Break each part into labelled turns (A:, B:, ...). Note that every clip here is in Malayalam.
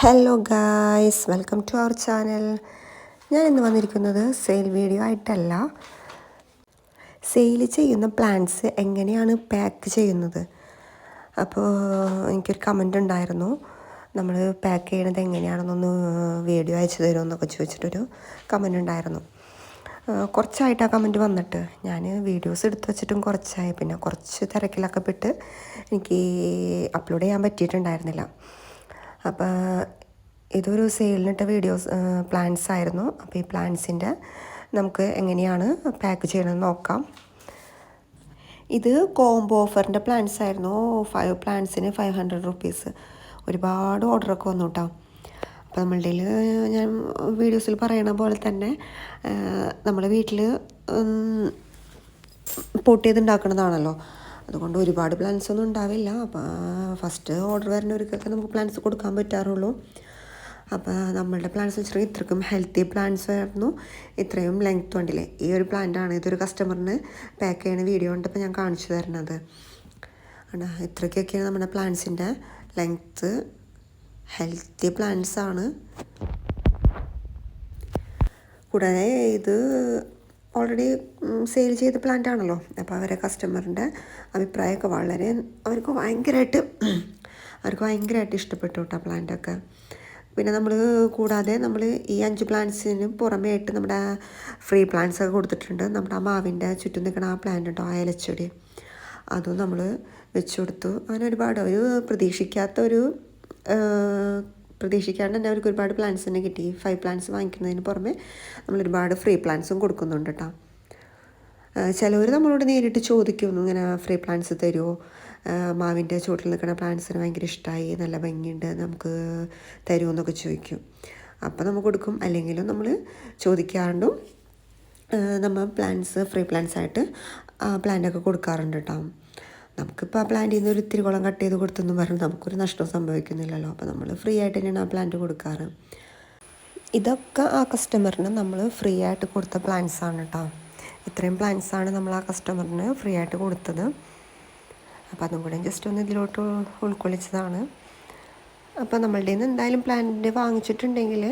A: Hello guys welcome to our channel ഞാൻ ഇന്ന് വന്നിരിക്കുന്നത് സെയിൽ വീഡിയോ ആയിട്ടല്ല. സെയിൽ ചെയ്യുന്ന പ്ലാന്റ്സ് എങ്ങനെയാണ് പാക്ക് ചെയ്യുന്നത്? അപ്പോൾ എനിക്കൊരു കമന്റ് ഉണ്ടായിരുന്നു. നമ്മൾ പാക്ക് ചെയ്യണത് എങ്ങനെയാണെന്നൊന്ന് വീഡിയോ അയച്ചു തരുമെന്നൊക്കെ ചോദിച്ചിട്ടൊരു കമന്റ് ഉണ്ടായിരുന്നു. കുറച്ചായിട്ട് ആ കമന്റ് വന്നിട്ട് ഞാൻ വീഡിയോസ് എടുത്തു വെച്ചിട്ടും കുറച്ചായി. പിന്നെ കുറച്ച് തിരക്കിലൊക്കെ പെട്ട് എനിക്ക് അപ്ലോഡ് ചെയ്യാൻ പറ്റിയിട്ടുണ്ടായിരുന്നില്ല. അപ്പോൾ ഇതൊരു സെയിലിനിട്ട വീഡിയോസ് പ്ലാൻസ് ആയിരുന്നു. അപ്പോൾ ഈ പ്ലാൻസിന്റെ നമുക്ക് എങ്ങനെയാണ് പാക്ക് ചെയ്യണമെന്ന് നോക്കാം. ഇത് കോംബോ ഓഫറിന്റെ പ്ലാൻസ് ആയിരുന്നു. ഫൈവ് പ്ലാൻസിന് ഫൈവ് ഹൺഡ്രഡ് റുപ്പീസ് ഒരുപാട് ഓർഡറൊക്കെ വന്നു കേട്ടോ അപ്പോൾ നമ്മളുടെ ഞാൻ വീഡിയോസിൽ പറയണ പോലെ തന്നെ നമ്മൾ വീട്ടിൽ പൊട്ടിയത് ഉണ്ടാക്കുന്നതാണല്ലോ അതുകൊണ്ട് ഒരുപാട് പ്ലാൻസ് ഒന്നും ഉണ്ടാവില്ല. അപ്പോൾ ഫസ്റ്റ് ഓർഡർ വരുന്നവർക്കൊക്കെ നമുക്ക് പ്ലാൻസ് കൊടുക്കാൻ പറ്റാറുള്ളൂ. അപ്പോൾ നമ്മളുടെ പ്ലാൻസ് വെച്ചാൽ ഇത്രക്കും ഹെൽത്തി പ്ലാൻസ് ആയിരുന്നു. ഇത്രയും ലെങ്ത് ഉണ്ടല്ലേ? ഈ ഒരു പ്ലാന്റാണ് ഇതൊരു കസ്റ്റമറിന് പാക്ക് ചെയ്യുന്ന വീഡിയോ ഉണ്ട് ഇപ്പോൾ ഞാൻ കാണിച്ചു തരുന്നത്. ആണ് ഇത്രയ്ക്കൊക്കെയാണ് നമ്മുടെ പ്ലാൻസിന്റെ ലെങ്ത്ത് ഹെൽത്തി പ്ലാൻസാണ് കൂടാതെ ഇത് ഓൾറെഡി സെയിൽ ചെയ്ത പ്ലാന്റ് ആണല്ലോ. അപ്പോൾ അവരെ കസ്റ്റമറിന്റെ അഭിപ്രായമൊക്കെ വളരെ അവർക്ക് ഭയങ്കരമായിട്ട് അവർക്ക് ഭയങ്കരമായിട്ട് ഇഷ്ടപ്പെട്ടു കേട്ടോ പ്ലാന്റൊക്കെ പിന്നെ നമ്മൾ കൂടാതെ നമ്മൾ ഈ അഞ്ച് പ്ലാന്റ്സിന് പുറമേ ആയിട്ട് നമ്മുടെ ഫ്രീ പ്ലാന്റ്സ് ഒക്കെ കൊടുത്തിട്ടുണ്ട്. നമ്മുടെ ആ മാവിന്റെ ചുറ്റും നിൽക്കുന്ന ആ പ്ലാന്റ് ഉണ്ടോ? ആ ഇലച്ചെടി. അതും നമ്മൾ വെച്ചു കൊടുത്തു. അങ്ങനെ ഒരുപാട് ഒരു പ്രതീക്ഷിക്കാത്ത ഒരു പ്രതീക്ഷിക്കാണ്ട് തന്നെ അവർക്ക് ഒരുപാട് പ്ലാന്റ്സ് തന്നെ കിട്ടി. ഫൈവ് പ്ലാന്റ്സ് വാങ്ങിക്കുന്നതിന് പുറമെ നമ്മൾ ഒരുപാട് ഫ്രീ പ്ലാന്റ്സും കൊടുക്കുന്നുണ്ട് കേട്ടോ ചിലവർ നമ്മളോട് നേരിട്ട് ചോദിക്കുന്നു ഇങ്ങനെ ഫ്രീ പ്ലാന്റ്സ് തരുമോ മാവിന്റെ ചുവട്ടിൽ നിൽക്കുന്ന പ്ലാന്റ്സിന് ഭയങ്കര ഇഷ്ടമായി നല്ല ഭംഗിയുണ്ട് നമുക്ക് തരുമോ എന്നൊക്കെ ചോദിക്കും. അപ്പോൾ നമുക്ക് കൊടുക്കും. അല്ലെങ്കിലും നമ്മൾ ചോദിക്കാണ്ടും നമ്മൾ പ്ലാന്റ്സ് ഫ്രീ പ്ലാന്റ്സ് ആയിട്ട് പ്ലാന്റൊക്കെ കൊടുക്കാറുണ്ട് കേട്ടോ നമുക്കിപ്പോൾ ആ പ്ലാന്റിൽ നിന്ന് ഒരു ഇത്തിരി കുളം കട്ട് ചെയ്ത് കൊടുത്തെന്ന് പറഞ്ഞ് നമുക്കൊരു നഷ്ടം സംഭവിക്കുന്നില്ലല്ലോ. അപ്പോൾ നമ്മൾ ഫ്രീ ആയിട്ട് തന്നെയാണ് ആ പ്ലാന്റ് കൊടുക്കാറ്. ഇതൊക്കെ ആ കസ്റ്റമറിന് നമ്മൾ ഫ്രീ ആയിട്ട് കൊടുത്ത പ്ലാന്റ്സ് ആണ് കേട്ടോ ഇത്രയും ആണ് നമ്മൾ ആ കസ്റ്റമറിന് ഫ്രീ ആയിട്ട് കൊടുത്തത്. അപ്പോൾ അതും കൂടെ ജസ്റ്റ് ഒന്ന് ഇതിലോട്ട് ഉൾ- ഉൾക്കൊള്ളിച്ചതാണ്. അപ്പോൾ നമ്മളുടെ നിന്ന് എന്തായാലും പ്ലാന്റ് വാങ്ങിച്ചിട്ടുണ്ടെങ്കിൽ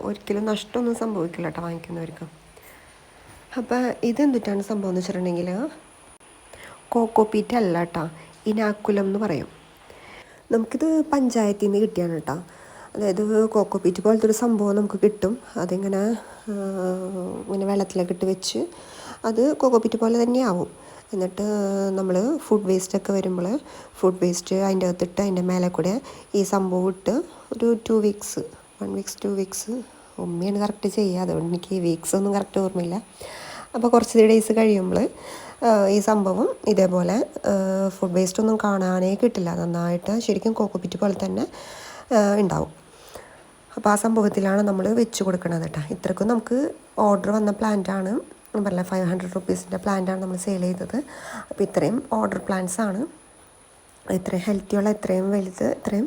A: ഒരിക്കലും നഷ്ടമൊന്നും സംഭവിക്കില്ല കേട്ടോ വാങ്ങിക്കുന്നവർക്ക്. അപ്പോൾ ഇതെന്തിട്ടാണ് സംഭവം എന്ന് വെച്ചിട്ടുണ്ടെങ്കിൽ കോക്കോപീറ്റ് അല്ല കേട്ടോ ഇനാക്കുലം എന്ന് പറയും. നമുക്കിത് പഞ്ചായത്തിൽ നിന്ന് കിട്ടിയാണ് കേട്ടോ അതായത് കോക്കോപീറ്റ് പോലത്തെ ഒരു സംഭവം നമുക്ക് കിട്ടും. അതിങ്ങനെ ഇങ്ങനെ വെള്ളത്തിലൊക്കെ ഇട്ട് വെച്ച് അത് കോക്കോപീറ്റ് പോലെ തന്നെയാവും എന്നിട്ട് നമ്മൾ ഫുഡ് വേസ്റ്റ് ഒക്കെ വരുമ്പോൾ ഫുഡ് വേസ്റ്റ് അതിന്റെ അകത്തിട്ട് അതിന്റെ മേലെ കൂടെ ഈ സംഭവം ഇട്ട് ഒരു two weeks one weeks two weeks ഉമ്മയാണ് കറക്റ്റ് ചെയ്യുക അതുകൊണ്ട് എനിക്ക് വീക്സ് ഒന്നും കറക്റ്റ് ഓർമ്മയില്ല. അപ്പോൾ കുറച്ച് ഡേയ്സ് കഴിയുമ്പോൾ ഈ സംഭവം ഇതേപോലെ ഫുഡ് വേസ്റ്റ് ഒന്നും കാണാനേ കിട്ടില്ല. നന്നായിട്ട് ശരിക്കും കോക്കുപിറ്റ് പോലെ തന്നെ ഉണ്ടാവും. അപ്പോൾ ആ സംഭവത്തിലാണ് നമ്മൾ വെച്ച് കൊടുക്കുന്നത് കേട്ടോ ഇത്രക്കും നമുക്ക് ഓർഡർ വന്ന പ്ലാന്റാണ് പറഞ്ഞ ഫൈവ് ഹൺഡ്രഡ് റുപ്പീസിന്റെ പ്ലാന്റാണ് നമ്മൾ സെയിൽ ചെയ്തത്. അപ്പോൾ ഇത്രയും ഓർഡർ പ്ലാന്റ്സ് ആണ്. ഇത്രയും ഹെൽത്തിയുള്ള ഇത്രയും വലുത് ഇത്രയും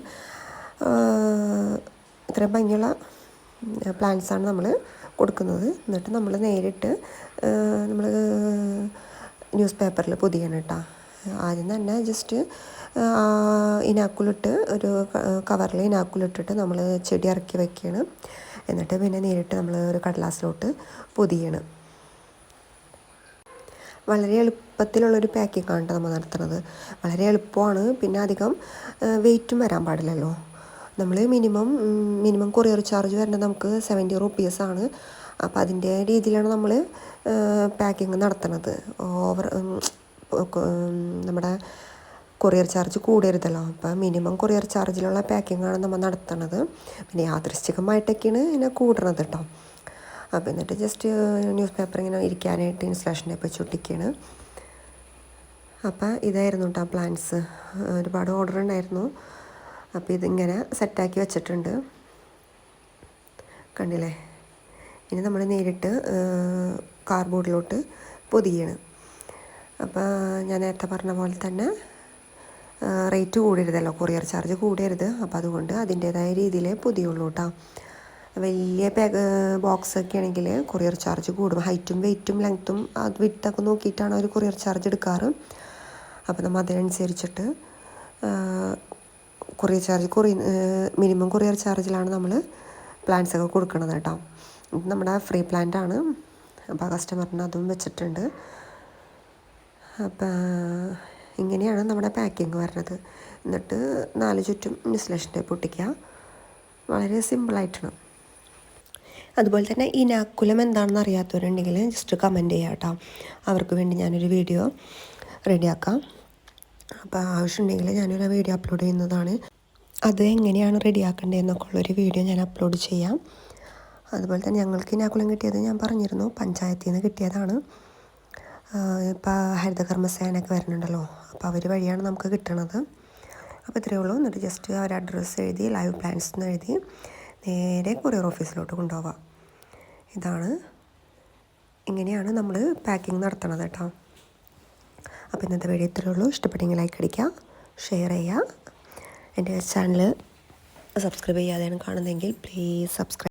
A: ഇത്രയും ഭംഗിയുള്ള പ്ലാന്റ്സാണ് നമ്മൾ കൊടുക്കുന്നത്. എന്നിട്ട് നമ്മൾ നേരിട്ട് നമ്മൾ ന്യൂസ് പേപ്പറിൽ പൊതിയണം കേട്ടോ. ആദ്യം തന്നെ ജസ്റ്റ് ഇനാക്കുലിട്ട് ഒരു കവറിൽ ഇനാക്കുലിട്ടിട്ട് നമ്മൾ ചെടി ഇറക്കി വയ്ക്കുകയാണ് എന്നിട്ട് പിന്നെ നേരിട്ട് നമ്മൾ ഒരു കടലാസിലോട്ട് പൊതിയണം. വളരെ എളുപ്പത്തിലുള്ളൊരു പാക്കിംഗ് ആണ് നമ്മൾ നടത്തുന്നത്. വളരെ എളുപ്പമാണ്. പിന്നെ അധികം വെയിറ്റും വരാൻ പാടില്ലല്ലോ. നമ്മൾ മിനിമം മിനിമം കൊറിയർ ചാർജ് വരുന്നത് നമുക്ക് സെവന്റി റുപ്പീസാണ് അപ്പോൾ അതിന്റെ രീതിയിലാണ് നമ്മൾ പാക്കിങ് നടത്തുന്നത് ഓവർ നമ്മുടെ കൊറിയർ ചാർജ് കൂടരുതല്ലോ അപ്പോൾ മിനിമം കൊറിയർ ചാർജിലുള്ള പാക്കിങ്ങാണ് നമ്മൾ നടത്തുന്നത് പിന്നെ യാദൃശ്ചികമായിട്ടൊക്കെയാണ് ഇതിനെ കൂടണത് കേട്ടോ അപ്പോൾ എന്നിട്ട് ജസ്റ്റ് ന്യൂസ് പേപ്പർ ഇങ്ങനെ ഇരിക്കാനായിട്ട് ഇൻസ്റ്റലേഷൻ ഇപ്പോൾ ചുട്ടിക്കാണ് അപ്പോൾ ഇതായിരുന്നു കേട്ടോ പ്ലാൻസ് ഒരുപാട് ഓർഡർ ഉണ്ടായിരുന്നു. അപ്പോൾ ഇതിങ്ങനെ സെറ്റാക്കി വെച്ചിട്ടുണ്ട്. കണ്ടില്ലേ? ഇനി നമ്മൾ നേരിട്ട് കാർബോർഡിലോട്ട് പൊതിയാണ്. അപ്പോൾ ഞാൻ നേരത്തെ പറഞ്ഞ പോലെ തന്നെ റേറ്റ് കൂടരുതല്ലോ. കൊറിയർ ചാർജ് കൂടരുത്. അപ്പോൾ അതുകൊണ്ട് അതിന്റേതായ രീതിയിൽ പൊതിയുള്ളൂ കേട്ടോ വലിയ പാക്ക് ബോക്സ് ഒക്കെ ആണെങ്കിൽ കൊറിയർ ചാർജ് കൂടും. ഹൈറ്റും വെയ്റ്റും ലെങ്ത്തും അത് വിട്ടൊക്കെ നോക്കിയിട്ടാണ് അവർ കൊറിയർ ചാർജ് എടുക്കാറ്. അപ്പോൾ നമ്മൾ അതിനനുസരിച്ചിട്ട് courier charge courier minimum courier ചാർജിലാണ് നമ്മൾ പ്ലാൻസ് ഒക്കെ കൊടുക്കുന്നത് കേട്ടോ നമ്മുടെ ഫ്രീ പ്ലാന്റ് ആണ് അപ്പോൾ കസ്റ്റമറിന് അതും വെച്ചിട്ടുണ്ട്. അപ്പോൾ ഇങ്ങനെയാണ് നമ്മുടെ പാക്കിങ് വരുന്നത്. എന്നിട്ട് നാല് ചുറ്റും ഇൻസുലേഷൻ ടേപ്പ് പൊട്ടിക്കുക വളരെ സിമ്പിളായിട്ടാണ് അതുപോലെ തന്നെ ഈ നാക്കുലം എന്താണെന്ന് അറിയാത്തവരുണ്ടെങ്കിൽ ജസ്റ്റ് കമന്റ് ചെയ്യാം കേട്ടോ. അവർക്ക് വേണ്ടി ഞാനൊരു വീഡിയോ റെഡിയാക്കാം അപ്പോൾ ആവശ്യമുണ്ടെങ്കിൽ ഞാനൊരു വീഡിയോ അപ്ലോഡ് ചെയ്യുന്നതാണ്. അത് എങ്ങനെയാണ് റെഡിയാക്കേണ്ടതെന്നൊക്കെ ഉള്ളൊരു വീഡിയോ ഞാൻ അപ്ലോഡ് ചെയ്യാം. അതുപോലെ തന്നെ ഞങ്ങൾക്ക് ഈ നാക്കുലം കിട്ടിയത് ഞാൻ പറഞ്ഞിരുന്നു. പഞ്ചായത്തിൽ നിന്ന് കിട്ടിയതാണ് ഇപ്പോൾ ഹരിതകർമ്മസേനയൊക്കെ വരുന്നുണ്ടല്ലോ. അപ്പോൾ അവർ വഴിയാണ് നമുക്ക് കിട്ടണത്. അപ്പോൾ ഇത്രയേ ഉള്ളൂ. എന്നിട്ട് ജസ്റ്റ് അവർ അഡ്രസ്സ് എഴുതി ലൈവ് പ്ലാൻസ് എന്ന് എഴുതി നേരെ കൊറിയർ ഓഫീസിലോട്ട് കൊണ്ടുപോവാം. ഇതാണ്. ഇങ്ങനെയാണ് നമ്മൾ പാക്കിംഗ് നടത്തണത് കേട്ടോ. അപ്പോൾ ഇന്നത്തെ വീഡിയോ ഇത്രയേ ഉള്ളൂ. ഇഷ്ടപ്പെട്ടെങ്കിൽ ലൈക്ക് അടിക്കുക ഷെയർ ചെയ്യുക. എന്റെ ചാനൽ സബ്സ്ക്രൈബ് ചെയ്യാതെയാണ് കാണുന്നതെങ്കിൽ പ്ലീസ് സബ്സ്ക്രൈബ്